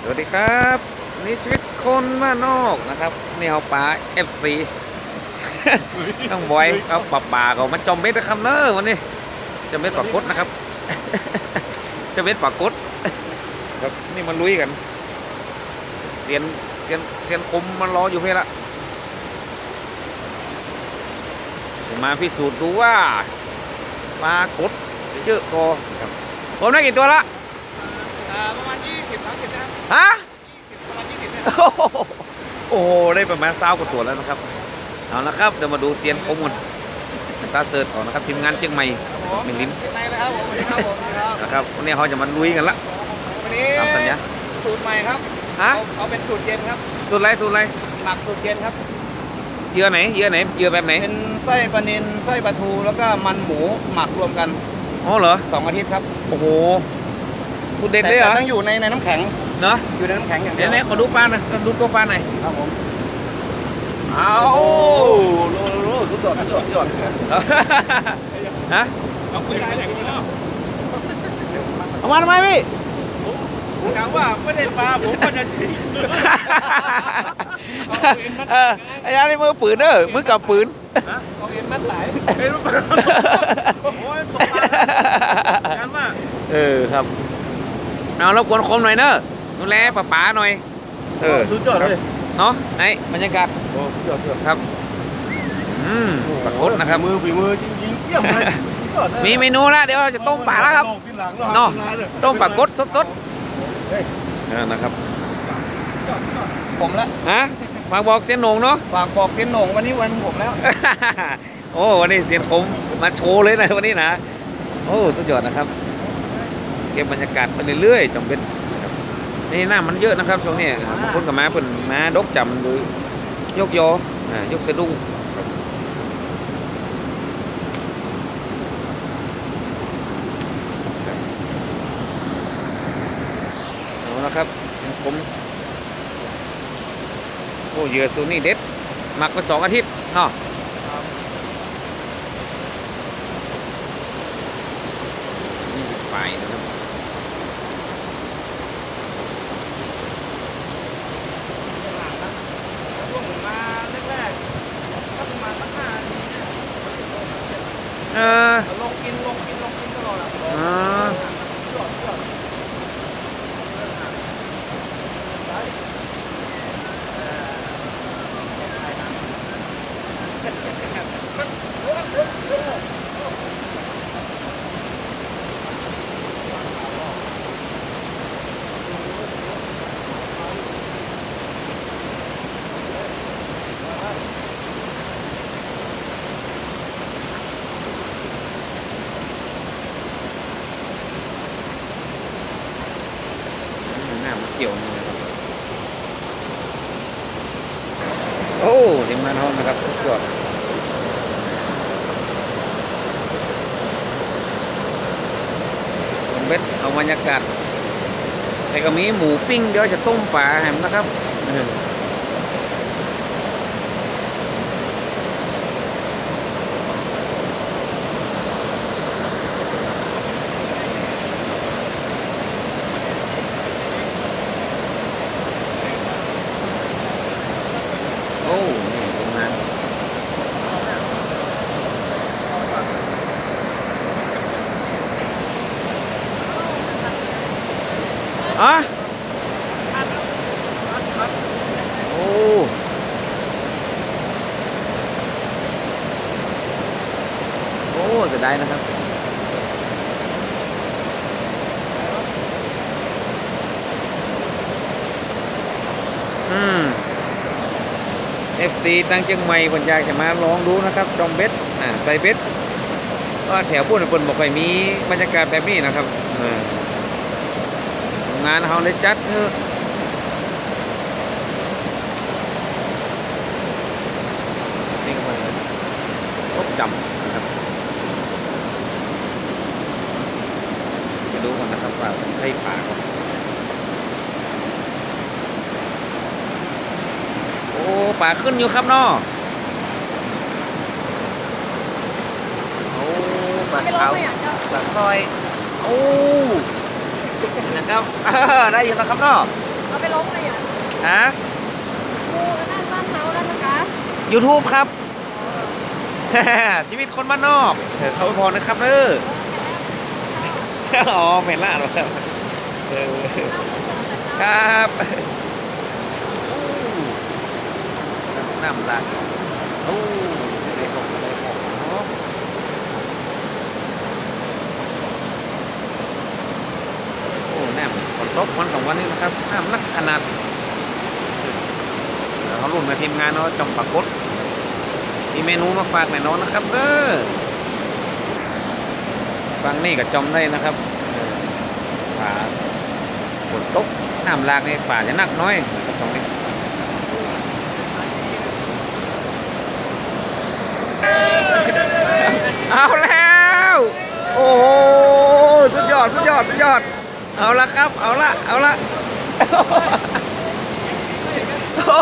สวัสดีครับนี่ชีวิตคนบ้านนอกนะครับ นี่เขาป่า FC ต้องบอยเอาป่าป่าเขามันจอมเบ็ดนะครับเนอะวันนี้จอมเบ็ดปากกดนะครับจอมเบ็ดปากกดครับนี่มันลุยกันเสียนเสียนเสียนคมมันรออยู่เพื่อละมาพิสูจน์ดูว่าปลากดเยอะกอครับผมได้กี่ตัวละมาณยี่สิบสามสิบนะ ฮะประมาณยี่สิบเนี่ยโอ้โหโอ้โหได้ประมาณเศร้ากว่าตัวแล้วนะครับ เอาละครับ เดี๋ยวมาดูเซียนคมกันตาเสิร์ตก่อนนะครับทีมงานเชียงใหม่ผมเป็นลิ้นในเลยครับผมสวัสดีครับผมสวัสดีครับนะครับวันนี้เขาจะมาลุยกันละวันนี้ตามสัญญาสูตรใหม่ครับฮะเอาเอาเป็นสูตรเย็นครับสูตรอะไรสูตรอะไรหมักสูตรเย็นครับเหยื่อไหนเหยื่อไหนเหยื่อแบบไหนเป็นไส้ปลานิลไส้ปลาทูแล้วก็มันหมูหมักรวมกันอ๋อเหรอสองอาทิตย์ครับ โอ้โห สูตรเด็ดเลยเหรอแต่ต้องอยู่ในในน้ำแข็งเนาะอยู่ในน้ำแข็งอย่างเดีเดี๋ยยววนี้ขอดูปลาหน่อยขอดูตัวปลาหน่อยครับผมเอาโลโลสุดยอดสุดยอดสุดยอดฮะเอาปืนอะไรอย่างนี้เนาะเอามาทำไมพี่ถามว่าไม่ได้ปลาผมก็จะทิ้งเออไอ้ยานี่มือปืนเด้อมือกับปืน เอาเอ็นมัดไหลเอ็นมัดโอ้ยตกปลากันว่า เออครับ เอารบกวนคมหน่อยเนอะดูแลป๋าป๋าหน่อย เออสุดยอดเลยเนาะไอ้บรรยากาศโอ้สุดยอดสุดยอดครับอืมปรากฏนะครับมือฝีมือจริงๆเยี่ยมเลยมีเมนูแล้วเดี๋ยวเราจะต้มปลาแล้วครับเนาะต้มปลากดสดๆเออนะครับผมละฮะฝากบอกเสียนโหนงเนาะฝากบอกเซียนโหน่งวันนี้วันผมแล้ว โอ้วันนี้เสียนคมมาโชว์เลยนะวันนี้นะ โอ้สุดยอดนะครับเก็บบรรยากาศไปเรื่อยๆจำเป็นนี่น้ำมันเยอะนะครับช่วงนี้บางคนกับมาเพิ่นมาดกจำโดยยกยอยกสะดุ้งเอาละครับผมโอ้เหยื่อสูนี่เด็ดหมักไปสองอาทิตย์เนาะนี่ไปนะครับ ช่วงมาแรกๆก็ประมาณสักห้านาทีเนี่ย เออ ลงกินลงกินลงกินตลอดอะ อ่า ยอดยอด หน้ามันเกี่ยวนี่นะครับโอ้ที มงานเขานะครับสุดยอดผมเบ็ดเอาบรรยากาศแต่ก็มีหมูปิ้งเดี๋ยวจะต้มปลาแหมนะครับเออโอ้นี่ทีมงานอะโอ้โอ้ จะได้นะครับอืม FC ตั้งเชียงใหม่เพิ่นอยากจะมาลองดูนะครับ จอมเบ็ดอ่าใส่เบ็ดเพราะว่าแถวพุ่นเพิ่นบ่ค่อยมีบรรยากาศแบบนี้นะครับงานเฮาได้จัดคือนี่ก็มันรบจำนะครับไปดูกันนะครับว่าใช่ป่าก่อนโอ้ป่าขึ้นอยู่ครับเนาะโอ้ป่าขาวป่าซอยโอ้นะครับได้อยู่นะครับเนาะเอาไปลงเลยอะฮะกูแล้วนั่นบ้านเฮาแล้วนะคะ YouTube ครับชีวิตคนบ้านนอกเออเขาไปพอนะครับเออ อ๋อเป็นละเหรอครับเออครับน้ำละโอ้ได้ของได้ของเนาะโอ้น้ำฝนตกวันสองวันนี้นะครับน้ำนักขนาดเขารุ่นมาทีมงานเนาะจอมปรากฏมีเมนูมาฝากแน่นอนนะครับเด้อ ฟังนี่กับจอมได้นะครับเออฝาฝนตกน้ำลากนี่ฝาจะหนักน้อยตรงนี้เอาแล้ว โอ้โหสุดยอดสุดยอดสุดยอด เอาละครับ เอาละเอาละโอ้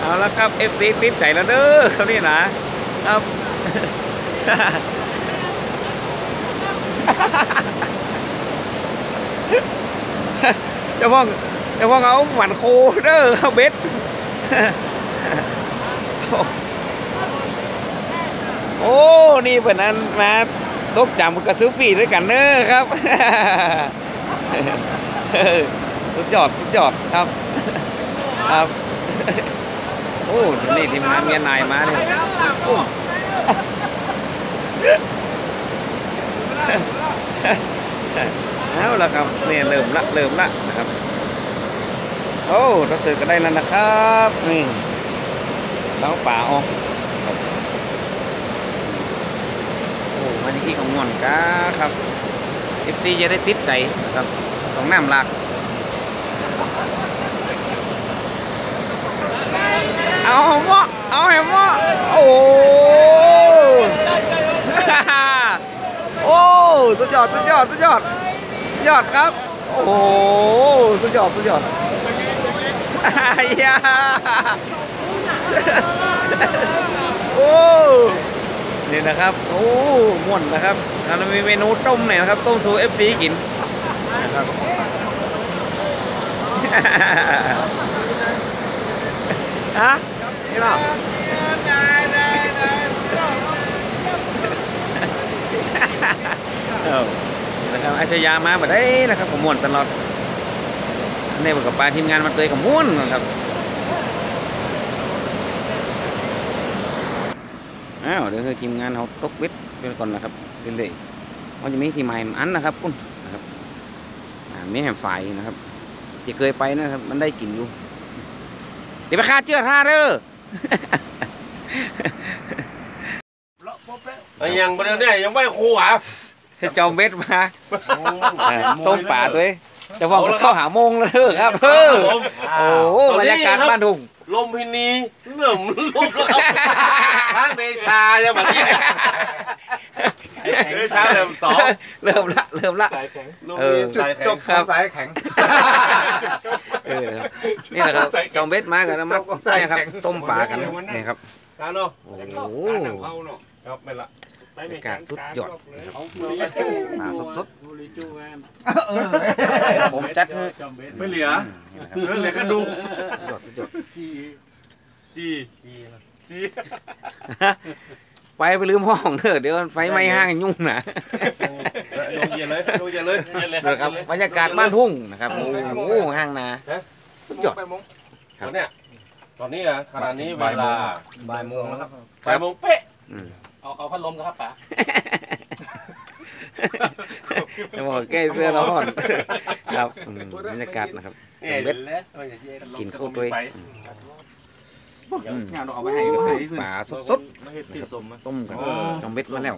เอาละครับ FC ติดใจแล้วเด้อเขานี่นะครับ เจะพ่องเจะพ่องเอาหวันโคเด้อเอาเบ็ดโอ้ นี่เปิดนั้นมาตกจำกระซื้อฟรีด้วยกันเนอะครับสุดยอดสุดยอดครับ ครับ โอ้ นี่ทีมงานเมียนายมาเนี่ยโอ้ เอาละครับเนี่ยเริ่มละเริ่มละนะครับ โอ้เราเสิร์ฟกันได้แล้วนะครับนี่แล้วป่าออกโอ้วันนี้ของงอนกาครับเอฟซีจะได้ติดใจนะครับของน้ำหลักเอาหมอเอาแหมอโอ้โห โอ้ สุดยอดสุดยอดสุดยอดสุดยอดครับ โอ้โหสุดยอดสุดยอดอ้ยาโอ้นี่นะครับโอ้ม่วนนะครับเรามีเมนูต้มเนี่ยนะครับต้มสูเอฟซีกินนะครับฮะนี่เปล่าเออนะครับ อาชญามาแบบได้นะครับผมม่วนตลอดในบทกับปลาทีมงานมาเตยกับม่วนนะครับอ้าวเดี๋ยวให้ทีมงานเขาตกเบ็ดไปก่อนนะครับเรื่อยๆมันจะมีทีมใหม่อันนะครับคุณนะครับอ่ามีแหมฝ่ายนะครับที่เคยไปนะครับ มันได้กลิ่นอยู่ เดี๋ยวไปฆ่าเจือท่าเด้อไอ้ยังประเดี๋ยวเนี่ยยังไม่ครูอะ จอมเบ็ดมาอ่าต้มป่าด้วยจะว่าก็เศร้าหาโมงแล้วเด้อครับเออโอ้โหบรรยากาศบ้านทุ่งลมพินีเริ่มลุกแล้วครับทางเดชาจะมาเนี่ยเดชาเริ่มสองเริ่มละเริ่มละลมเอพิอนีสายแข็งครับสายแข็งเออครับนี่แหละครับจอมเบ็ดมากันนะมาเนี่ยครับต้มป่ากันนี่ครับกาโน่โอ้โหครับไม่ละ บรรยากาศสุดยอดนะครับป่าสดๆผมจัดให้ไม่เหลือนี่นะครับเหลือกระดูกสุดยอดสุดยอดจีจีไปไปลืมห้องเด้อเดี๋ยวไฟไหม้ห้างยุ่งนะลงเย็นเลยลงเย็นเลยเดี๋ยวครับบรรยากาศบ้านทุ่งนะครับโอ้โหห้างนาสุดยอดตอนเนี้ยตอนนี้อะขณะนี้เวลาบ่ายโมงแล้วครับบ่ายโมงเป๊ะอืม เอาเอาพัดลมนะครับป๋าจะบอกแก้เสื้อร้อนครับอืมบรรยากาศนะครับเนี่ยเบ็ดแล้วกินข้าวด้วยอืมงานเอาไปให้มาให้ซื้อป่าสดไม่เห็ดจิ้นส้มมั้ยๆต้มกันจอมเบ็ดมาแล้ว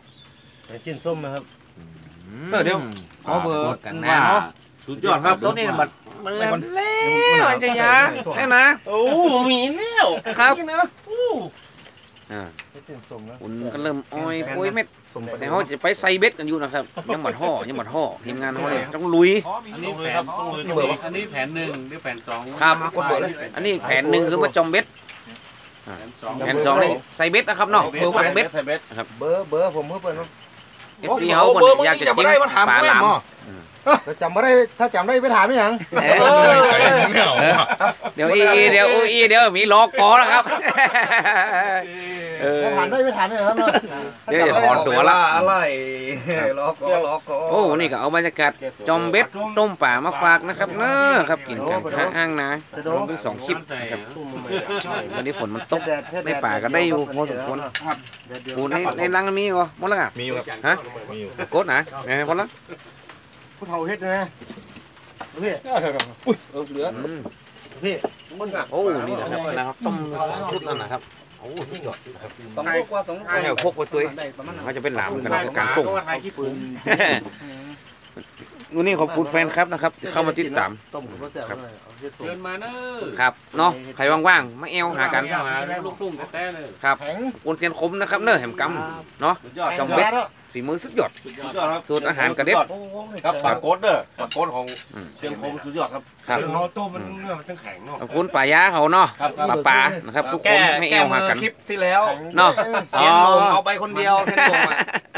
จิ้นส้มนะครับเออเดี๋ยวขอเบอร์กันนะเนาะสุดยอดครับสดนี่บัดมันแล้วอันจะยาแน่นะโอ้มีแล้วครับนี่นะโอ้ อ่าเห็ดจิ้นส้มนะคุณก็เริ่มอ้อยปุ้ยเม็ดส้มแต่เขาจะไปใส่เบ็ดกันอยู่นะครับยังหมดห่อยังหมดห่อทีมงานเขาเนี่ยต้องลุยอันนี้แผนต้องเลยเบอร์อันนี้แผนหนึ่งหรือแผนสองครับกดเบอร์เลยอันนี้แผนหนึ่งคือมาจอมเบ็ดแผนสองแผนสองนี่ใส่เบ็ดนะครับเนาะเบอร์เบ็ดใส่เบ็ดเบอร์เบอร์ผมเพื่อเปิดเนาะเอฟซีเขาคนอยากจะจิ้มปลาหลาม ถ้าจำไม่ได้ถ้าจำได้ไปถามไม่ยังเออเดี๋ยวอีอีเดี๋ยวอีเดี๋ยวมีล็อกคอแล้วครับเออถ้าถามได้ไปถามไม่ยังครับเนาะเดี๋ยวจะถอนตัวละอะไรล็อกก็ล็อกก็โอ้นี่ก็เอาบรรยากาศจอมเบ็ดต้มป่ามาฝากนะครับเนอะครับกินกันข้างห้างนะลงเป็นสองคลิปนะครับวันนี้ฝนมันตกในป่าก็ได้อยู่พอสมควรโอ้ในในรังมีเหรอหมดแล้วอะมีอยู่ครับฮะกดนะเอ้ยหมดแล้ว ผู้เฒ่าเฮ็ดนะพี่อืมพี่โอ้นี่นะครับนะครับต้มสองชุดแล้วนะครับโอ้สุดยอดนะครับสองลูกว่าสองไม่เอาพกไปตัวเองเขาจะเป็นหลามกันในการปรุงไทยขี้ปุ่นนู่นนี่ขอบคุณแฟนครับนะครับที่เข้ามาติดตามต้มกับแซ่บเลยเอาเฮ็ดต้มเชิญมาเนอะครับเนาะใครว่างๆมาแอวหากันเข้าหาลูกตุ้งแต่ๆเลยครับแข็งอุนเซียนคมนะครับเนอะแหมกำเนาะสุดยอดจอมเบ็ด ฝีมือสุดยอด สุดยอดครับสูตรอาหารกระเด็ดโอ้โหครับปลาโกดเด้อปลาโกดของเชียงคมสุดยอดครับครับเราต้มมันเนื้อมันต้องแข็งเนาะขอบคุณป่ายาเขาเนาะครับป่าป่านะครับ ทุกคนแก้ให้แอแก้วมืหาอกันคลิปที่แล้วเนาะเซียนลงเอาไปคนเดียวเซียนลงอะ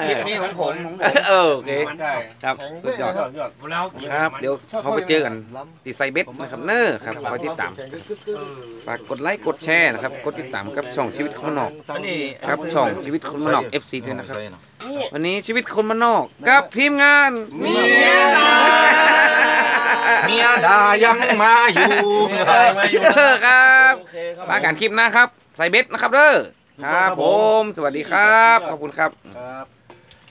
คลิปนี้ของผมของผมเออโอเคใช่ครับสุดยอดสุดยอดแล้วครับ เดี๋ยวเขาไปเจอกันตีไซเบ็ดนะครับเนอครับคอยติดตามฝากกดไลค์กดแชร์นะครับกดติดตามกับช่องชีวิตคนนอก อันนี้ ครับช่องชีวิตคนนอก FC ด้วยนะครับ วันนี้ชีวิตคนมานนอกกับทีมงานเมียดาเมียดายังมาอยู่เออครับโอเคครับมากันคลิปหน้าครับ ใส่เบ็ดนะครับเด้อครับผม สวัสดีครับ ขอบคุณครับครับ